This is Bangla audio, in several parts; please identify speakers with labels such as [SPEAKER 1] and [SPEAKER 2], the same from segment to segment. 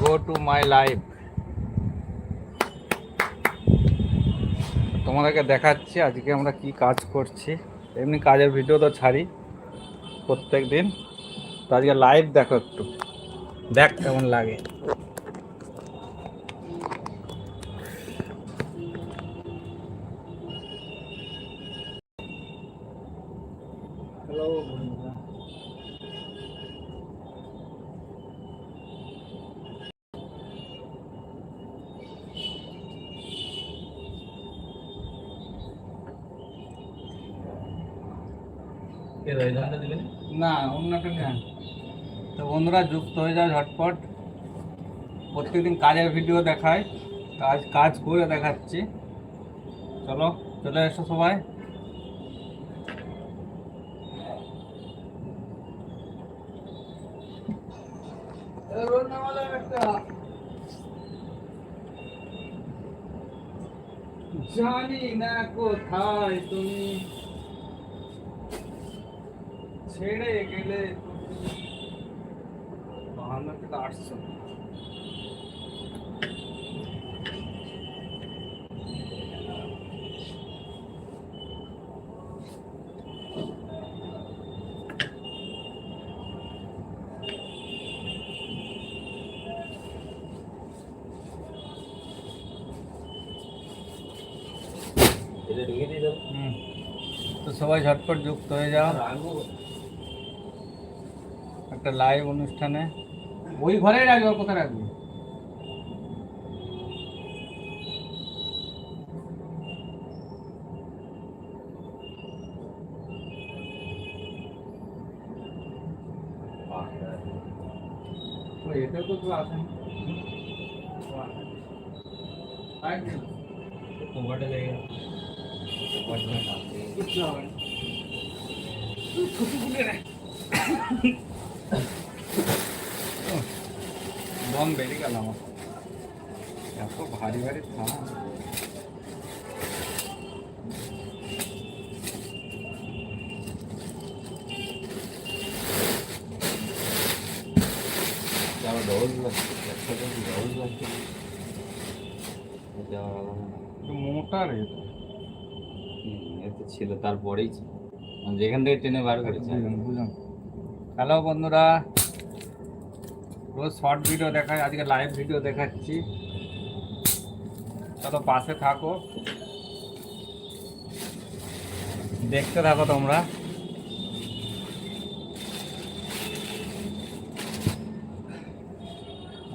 [SPEAKER 1] গো টু মাই লাইফ তোমাদেরকে দেখাচ্ছি আজকে আমরা কি কাজ করছি। এমনি কাজের ভিডিও তো ছাড়ি প্রত্যেক দিন তো আজকে লাইভ দেখো একটু। দেখ কেমন লাগে। বন্ধুরা যুক্ত হয়ে যাও ঝটপট। প্রত্যেকদিন কাজের ভিডিও দেখায়, কাজ কাজ করে দেখাচ্ছি। চলো, চলে এসো সবাই। জানি না কোথায় তুমি। ছেড়ে গেলে বাহান্ন থেকে আটশো হুম তো সবাই ঝটপট যুক্ত হয়ে যাও একটা লাইভ অনুষ্ঠানে ওই ঘরেই রাখবে ওর কোথায় রাখবি? ওই এটা তো তো। আসেন কিচ্ছু হবে না। দম বেরিয়ে গেল আমার। এত ভারী ভারী একটু মোটা রে এটা।
[SPEAKER 2] ছিল তারপরেই যেখান থেকে টেনে বার করেছে।
[SPEAKER 1] বুঝলাম। হ্যালো বন্ধুরা। রোজ শর্ট ভিডিও দেখায়, আজকে লাইভ ভিডিও দেখাচ্ছি। চলো পাশে থাকো। দেখতে থাকো তোমরা।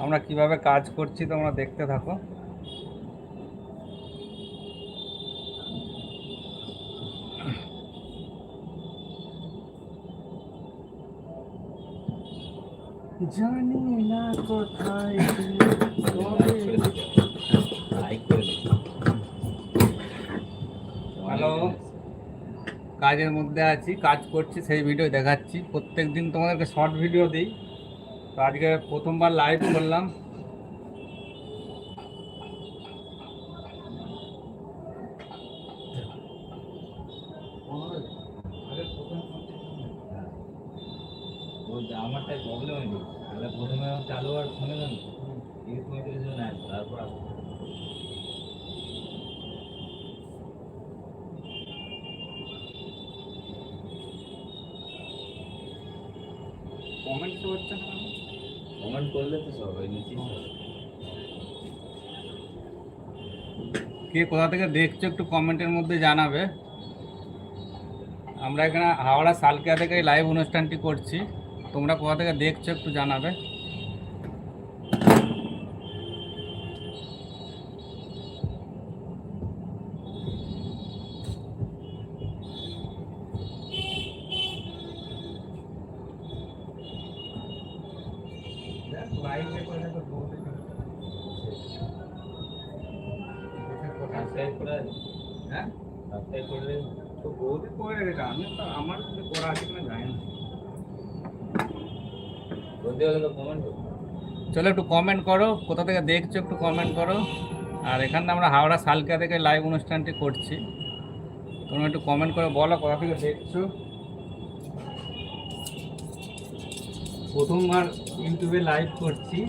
[SPEAKER 1] আমরা কীভাবে কাজ করছি তোমরা দেখতে থাকো। জানি না কোথায় কাজের মধ্যে আছি, কাজ করছি, সেই ভিডিও দেখাচ্ছি। প্রত্যেক দিন তোমাদেরকে শর্ট ভিডিও দিই। তো আজকে প্রথমবার লাইভ করলাম।
[SPEAKER 2] যে আমারটাই প্রবলেম হয়নি। তাহলে প্রথমে চালু আর শুনে নেন তিরিশ পঁয়ত্রিশ জন আসবে তারপর
[SPEAKER 1] কমেন্ট তো হচ্ছে না
[SPEAKER 2] কমেন্ট করলে তো সব নিচেই
[SPEAKER 1] কে কোথা থেকে দেখছ একটু কমেন্টের মধ্যে জানাবে। আমরা এখানে হাওড়া সালকিয়া থেকে লাইভ অনুষ্ঠানটি করছি। তোমরা কোথা থেকে দেখছ একটু জানাবে।
[SPEAKER 2] সাবস্ক্রাইব করে
[SPEAKER 1] হ্যাঁ?
[SPEAKER 2] সাবস্ক্রাইব করলে
[SPEAKER 1] তো বৌদি করে রেখেছে আমি তো আমার যদি করা আছে কিনা জানি না। চলো একটু কমেন্ট করো, কোথা থেকে দেখছ একটু কমেন্ট করো। আর এখানে আমরা হাওড়া সালকা থেকে লাইভ অনুষ্ঠানটি করছি। তোমরা একটু কমেন্ট করে বলো কোথা থেকে দেখছ। প্রথমবার ইউটিউবে লাইভ করছি।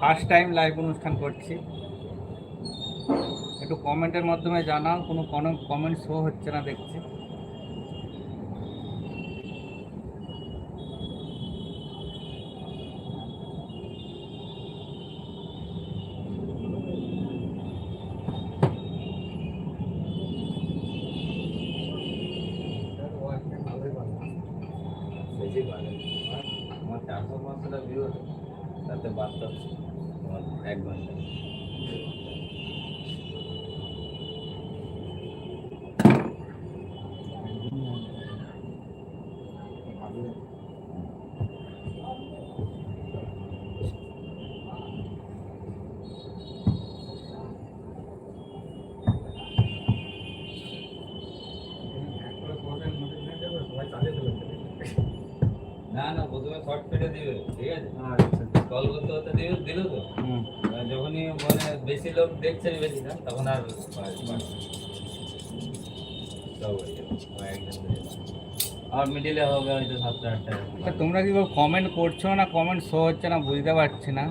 [SPEAKER 1] ফার্স্ট টাইম লাইভ অনুষ্ঠান করছি। একটু কমেন্টের মাধ্যমে জানাও, কোনো কমেন্ট শো হচ্ছে না দেখছি।
[SPEAKER 2] প্রথমে শর্ট ফিটে দিবে ঠিক আছে? কল করতে করতে দিবে দিল তো। আর যখনই মানে বেশি লোক দেখছে বেশি না তখন আর সব যাবে, কয়েকজন ধরে। আর মিডিলে হবে হয়তো সাতটা আটটা।
[SPEAKER 1] তোমরা কি কমেন্ট করছ না কমেন্ট শো হচ্ছে না বুঝতে পারছি না।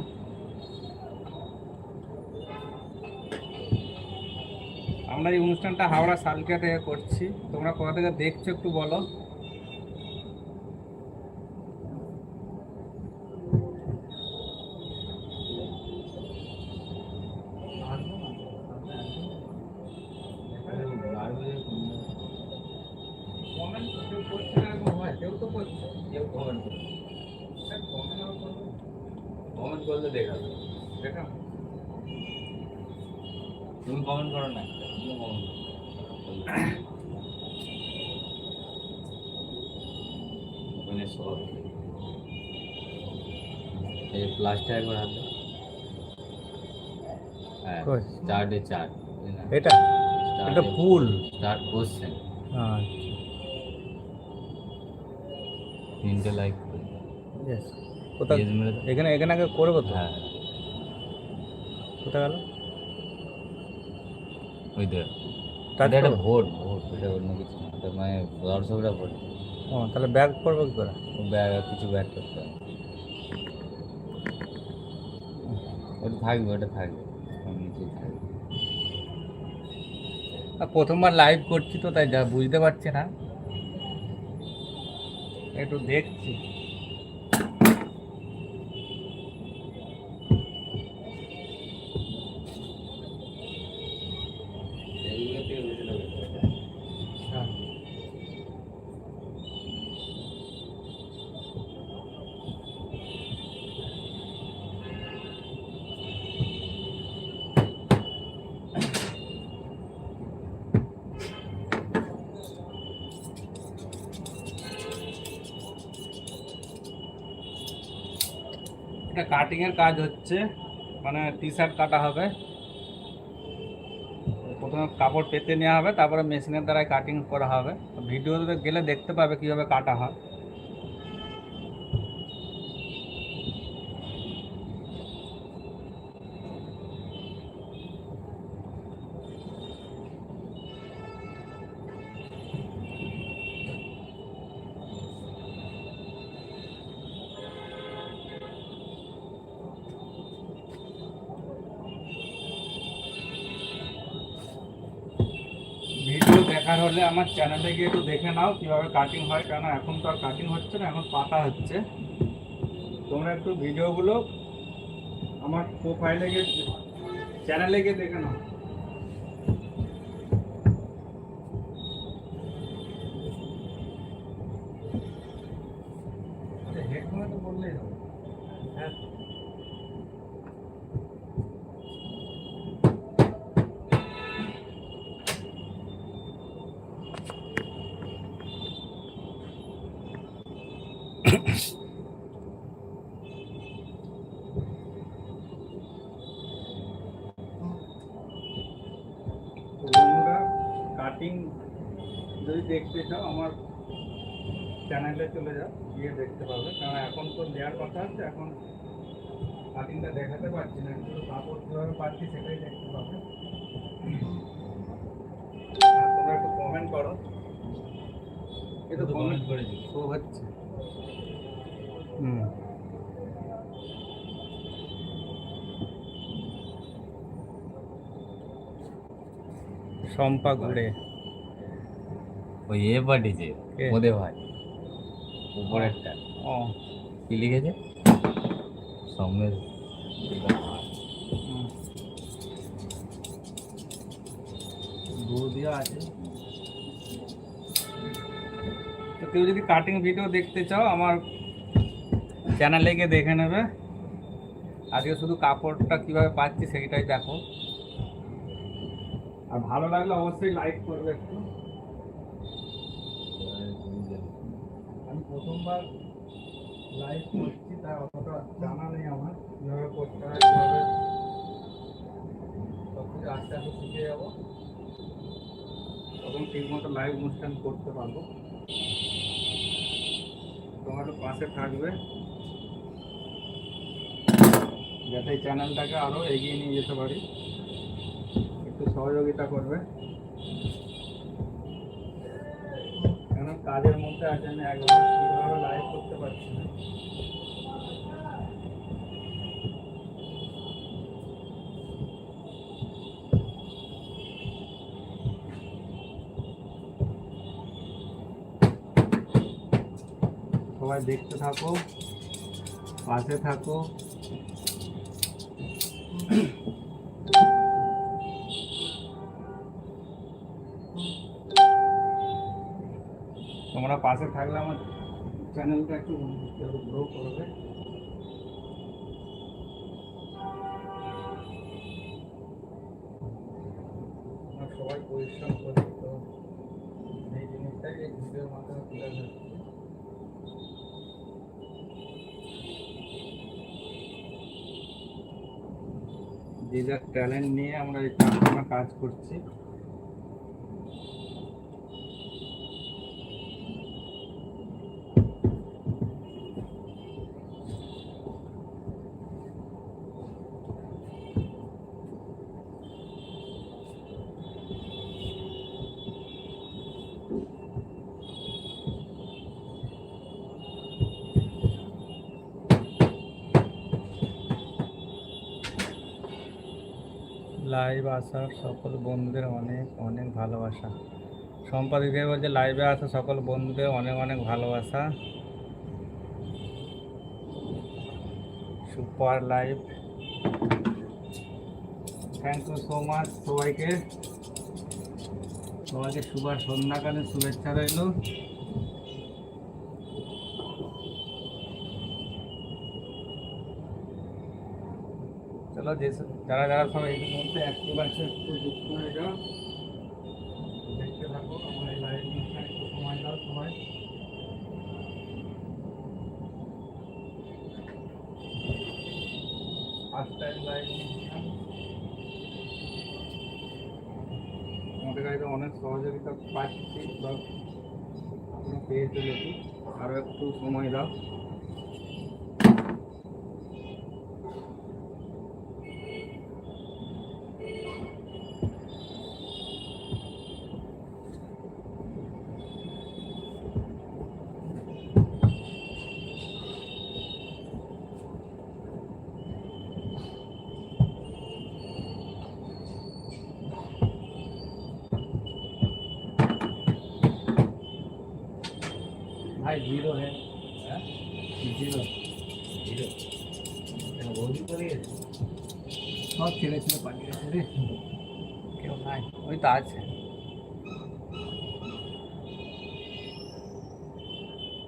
[SPEAKER 1] আমরা এই অনুষ্ঠানটা হাওড়া সালকিয়া থেকে করছি। তোমরা কোথা থেকে দেখছ একটু বলো কমেন্ট কেউ করছে না এরকম হয় কেউ তো করছে
[SPEAKER 2] কেউ comment করবে। comment করলে দেখাবে।
[SPEAKER 1] দেখা
[SPEAKER 2] তুমি কমেন্ট করো না। করো। এই প্লাসটা একবার হাতে হ্যাঁ? চার্ট
[SPEAKER 1] এটা? এটা ফুল
[SPEAKER 2] স্টার্ট কোশ্চেন
[SPEAKER 1] হ্যাঁ
[SPEAKER 2] তিনটে লাইক
[SPEAKER 1] কোথায় এখানে এখানে আগে করব
[SPEAKER 2] হ্যাঁ।
[SPEAKER 1] কোথায় গেল?
[SPEAKER 2] ওই তো। একটা ভোট ভোট এটা অন্য কিছু না। মানে দর্শকরা ভোট।
[SPEAKER 1] ও তাহলে ব্যাগ করব কি করে?
[SPEAKER 2] ব্যাগ কিছু ব্যাগ করতে হবে। ওটা থাকবে ওটা থাকবে। নিচেই থাকবে।
[SPEAKER 1] আর প্রথমবার লাইভ করছি তো তাই যা বুঝতে পারছি না। একটু দেখছি এটা কাটিং এর কাজ হচ্ছে মানে টি শার্ট কাটা হবে। প্রথমে কাপড় পেতে নেওয়া হবে, তারপরে মেশিনের দ্বারা কাটিং করা হবে। ভিডিওতে গেলে দেখতে পাবে কীভাবে কাটা হয়। দেখার হলে আমার চ্যানেলে গিয়ে একটু দেখে নাও কীভাবে কাটিং হয়। কেন এখন তো আর কাটিং হচ্ছে না, এখন পাতা হচ্ছে। তোমরা একটু ভিডিওগুলো আমার প্রোফাইলে গিয়ে চ্যানেলে গিয়ে দেখে নাও। মিটিং যদি দেখতে চাও আমার চ্যানেলে চলে যাও গিয়ে দেখতে পাবে। কারণ এখন তো দেওয়ার কথা আছে এখন কাটিংটা দেখাতে পারছি না। কিন্তু কাপড় কীভাবে পাচ্ছি সেটাই দেখতে পাবে। তোমরা একটু কমেন্ট করো।
[SPEAKER 2] এটা
[SPEAKER 1] কমেন্ট
[SPEAKER 2] করেছি।
[SPEAKER 1] শো হচ্ছে। হুম। সম্পা ঘুরে।
[SPEAKER 2] ওই এ পাঠিয়েছে? ওদের ভাই। উপরেরটা।
[SPEAKER 1] ও।
[SPEAKER 2] কি লিখেছে? সঙ্গে
[SPEAKER 1] হুম। আছে। তো কেউ যদি কাটিং ভিডিও দেখতে চাও আমার চ্যানেলে গিয়ে দেখে নেবে। আজকে শুধু কাপড়টা কীভাবে পাচ্ছি সেইটাই দেখো। আর ভালো লাগলে অবশ্যই লাইক করবে একটু। প্রথমবার লাইভ করছি তাই অতটা জানা নেই আমার, কীভাবে করতে হয়, কীভাবে সব কিছু আস্তে আস্তে শিখে যাব। তখন ঠিক মতো লাইভ অনুষ্ঠান করতে পারব। তোমার পাশে থাকবে। যাতে চ্যানেলটাকে আরও এগিয়ে নিয়ে যেতে পারি। একটু সহযোগিতা করবে। কাজের মধ্যে আছে আমি একবার ঠিকভাবে লাইভ করতে পারছি না। সবাই দেখতে থাকো, পাশে থাকো। তোমরা পাশে থাকলে আমার চ্যানেলটা একটু গ্রো করবে। সবাই পরিশ্রম করি তো সেই জিনিসটাই এই ভিডিওর মাধ্যমে তুলে যে যার ট্যালেন্ট নিয়ে আমরা এই কাজ করছি। লাইভ আসা সকল বন্ধুদের অনেক অনেক ভালোবাসা। সম্পাদিত বলছে লাইভে আসা সকল বন্ধুদের অনেক অনেক ভালোবাসা। Super live thank you so much সবাইকে। সবাইকে শুভ সন্ধ্যাকালীন শুভেচ্ছা রইল। চলো যে যারা যারা সবাই এই মুহূর্তে অ্যাক্টিভ আছে, একটু যুক্ত হয়ে যাও। দেখতে থাকো, আমার এই লাইভ একটু সময় দাও অনুষ্ঠান আমাদের কাছে অনেক সহযোগিতা পাচ্ছি বা পেয়ে চলেছি। আরও একটু সময় দাও। भाई जीरो है
[SPEAKER 2] হ্যাঁ
[SPEAKER 1] जीरो
[SPEAKER 2] হিরো বৌদি করে গেছে
[SPEAKER 1] সব ছেড়ে ছেড়ে পালিয়ে গেছে রে কেউ নাই ওই তো আছে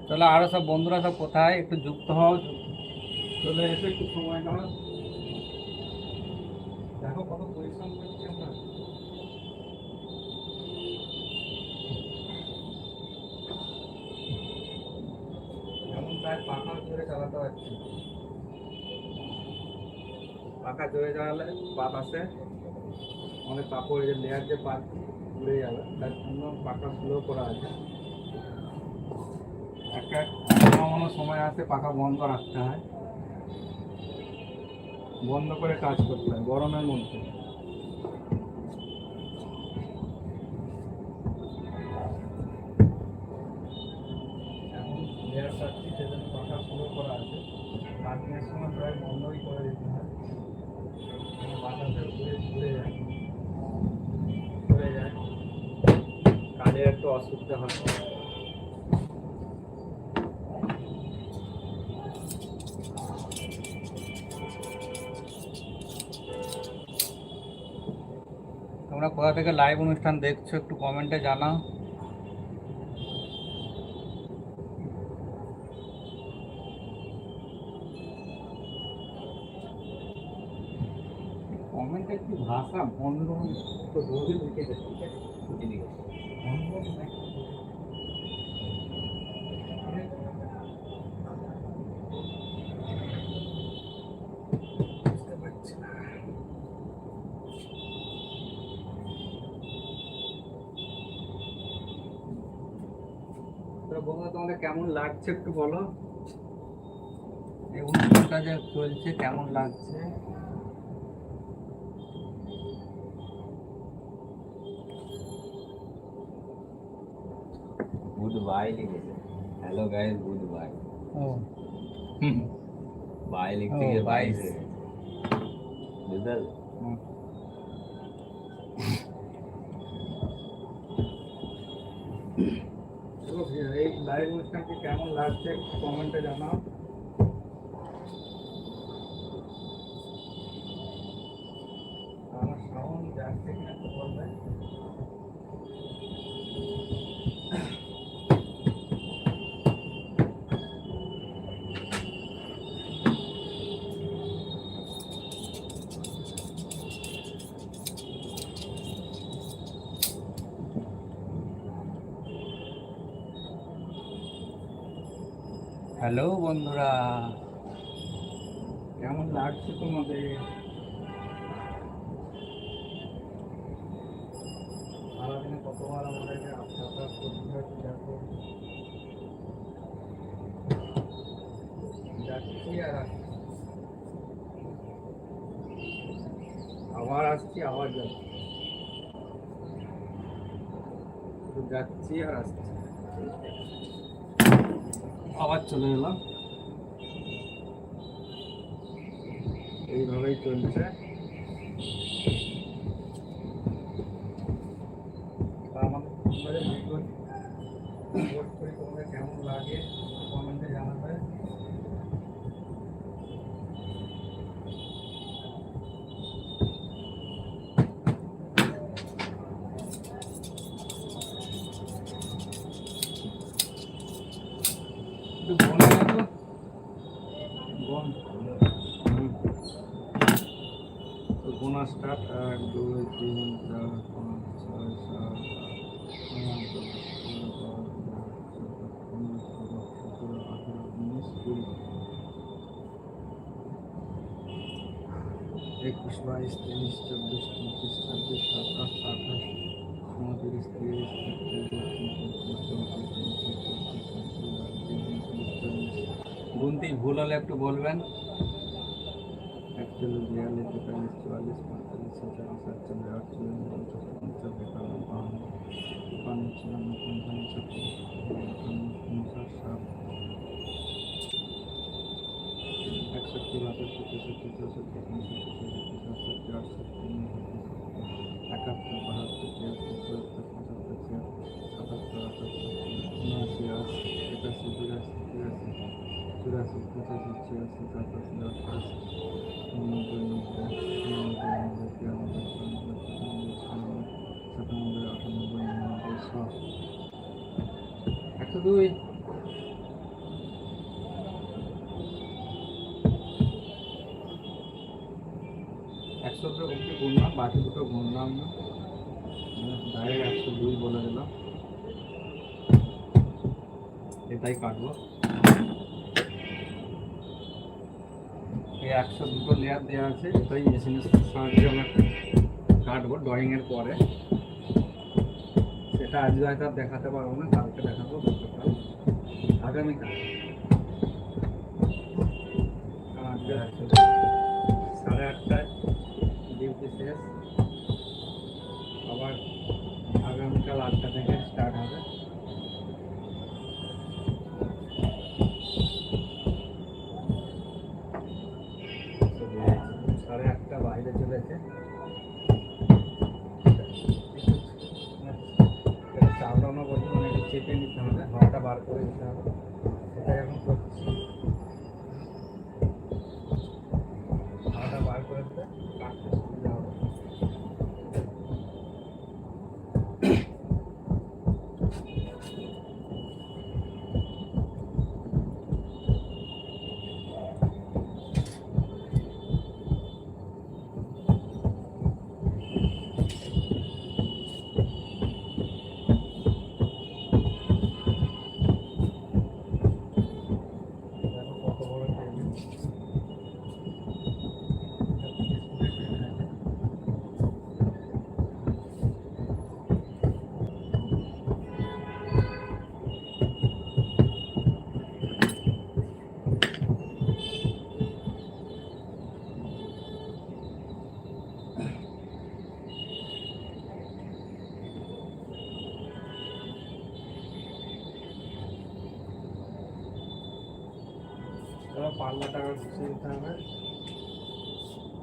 [SPEAKER 1] চলো আরো সব বন্ধুরা সব কোথায় একটু যুক্ত হও চলে এসে একটু সময় দাও দেখো কত পরিশ্রম পাখা জোরে চালালে বাতাসে অনেক কাপড় যে লেয়ার যে পাত উড়ে যাবে তার জন্য পাখা স্লো করা আছে। একটা কোনো সময় আসে পাখা বন্ধ রাখতে হয়। বন্ধ করে কাজ করতে হয়, গরমের মধ্যে। পাখা স্লো করা আছে। কাটিংয়ের সময় প্রায় বন্ধই করে দিতে হয়। তোমরা কোথা থেকে লাইভ অনুষ্ঠান দেখছ একটু কমেন্টে জানাও। ভাষা বন্ধ তো দৌড়ে লিখে বন্ধ তোমাদের কেমন লাগছে একটু বলো? এই অনুষ্ঠানটা যে চলছে কেমন লাগছে?
[SPEAKER 2] গুড বাই লিখেছে হ্যালো গাইস গুড বাই
[SPEAKER 1] ও
[SPEAKER 2] বাই লিখতে
[SPEAKER 1] ও,
[SPEAKER 2] গিয়ে বাই
[SPEAKER 1] bye.
[SPEAKER 2] বুঝতে পারলে?
[SPEAKER 1] হুম। তো এই লাইভ অনুষ্ঠানটি কেমন লাগছে কমেন্টে জানাও হ্যালো বন্ধুরা, কেমন লাগছে তোমাদের? সারাদিনে কতবার আমাদের যাতায়াত করতে যাচ্ছি আর আবার আসছি, আবার যাচ্ছি। যাচ্ছি আর আসছি। আবার চলে এলাম। এইভাবেই চলছে। আমাদের ভিডিও কেমন লাগে কমেন্টে জানাবে। বাইশ তেইশ চব্বিশ পঁচিশ ছাব্বিশ সাতাশ আঠাশ উনত্রিশ তিরিশ একত্রিশ বত্রিশ তেত্রিশ চৌত্রিশ পঁয়ত্রিশ ছত্রিশ আটত্রিশ উনত্রিশ গুনতি ভুল হলে একটু বলবেন একচল্লিশ বিয়াল্লিশ তেতাল্লিশ চুয়াল্লিশ পঁয়তাল্লিশ ছেচল্লিশ সাতচল্লিশ আটচল্লিশ উনপঞ্চাশ পঞ্চাশ একান্ন বাহান্ন তিপ্পান্ন চুয়ান্ন পঞ্চান্ন ছাপ্পান্ন সাতান্ন উনষাট ষাট একষট্টি বাষট্টি তেষট্টি চৌষট্টি পঁয়ষট্টি সাতষট্টি আটষট্টি একাত্তর বাহাত্তর তিয়াত্তর চুয়াত্তর পঁচাত্তর ছিয়াত্তর সাতাত্তর আটাত্তর উনআশি আশি একাশি বিরাশি তিরাশি চুরাশি পঁচাশি ছিয়াশি সাতাশি আটাশি উননব্বই নব্বই তিরানব্বই চুরানব্বই পঁচানব্বই ছিয়ানব্বই সাতানব্বই আটানব্বই নিরানব্বই শো একশো দুই বাকি দুটো গুনলাম না। ডাইরেক্ট একশো দুই বলে দিলাম। এটাই কাটবো। এই একশো দুটো লেয়ার দেওয়া আছে, এটাই মেশিনের সাহায্যে আমরা কাটবো ড্রয়িংয়ের পরে। সেটা আজকে হয়তো দেখাতে পারব না, কালকে দেখাবো আগামীকাল। আজকে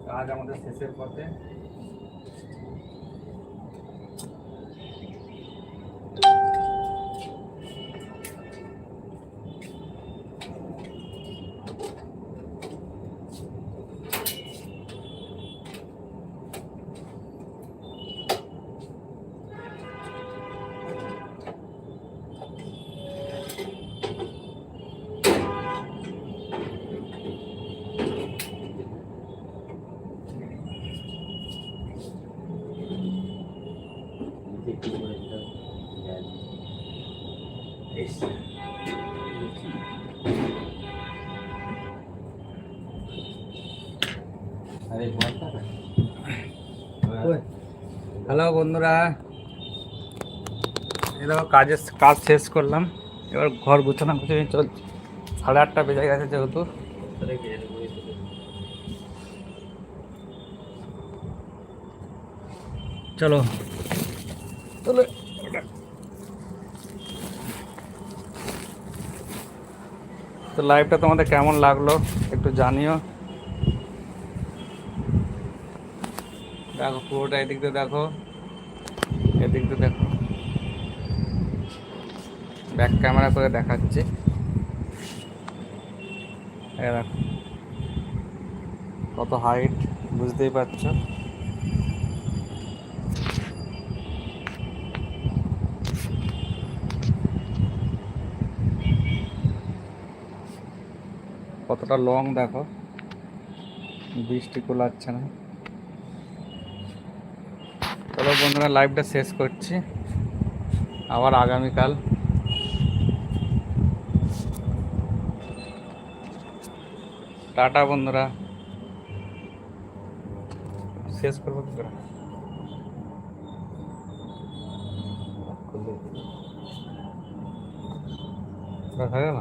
[SPEAKER 1] কাজ আমাদের শেষের পথে। হ্যালো বন্ধুরা। দেখো, কাজের কাজ শেষ করলাম। এবার ঘর গুছানো গুছানো চলছে সাড়ে আটটা বেজে গেছে যেহেতু। চলো। চলো। তো লাইভটা তোমাদের কেমন লাগল একটু জানিও। দেখো, পুরোটা এদিক দিয়ে দেখো। এদিক দিয়ে দেখো। ব্যাক ক্যামেরা করে দেখাচ্ছি। দেখো। কত হাইট বুঝতেই পারছ? কতটা লং দেখো। বৃষ্টি কোলাচ্ছে না চলো বন্ধুরা লাইভটা শেষ করছি। আবার আগামীকাল। টাটা বন্ধুরা। শেষ করব কি করে?
[SPEAKER 2] খুলবে।
[SPEAKER 1] দেখা গেল?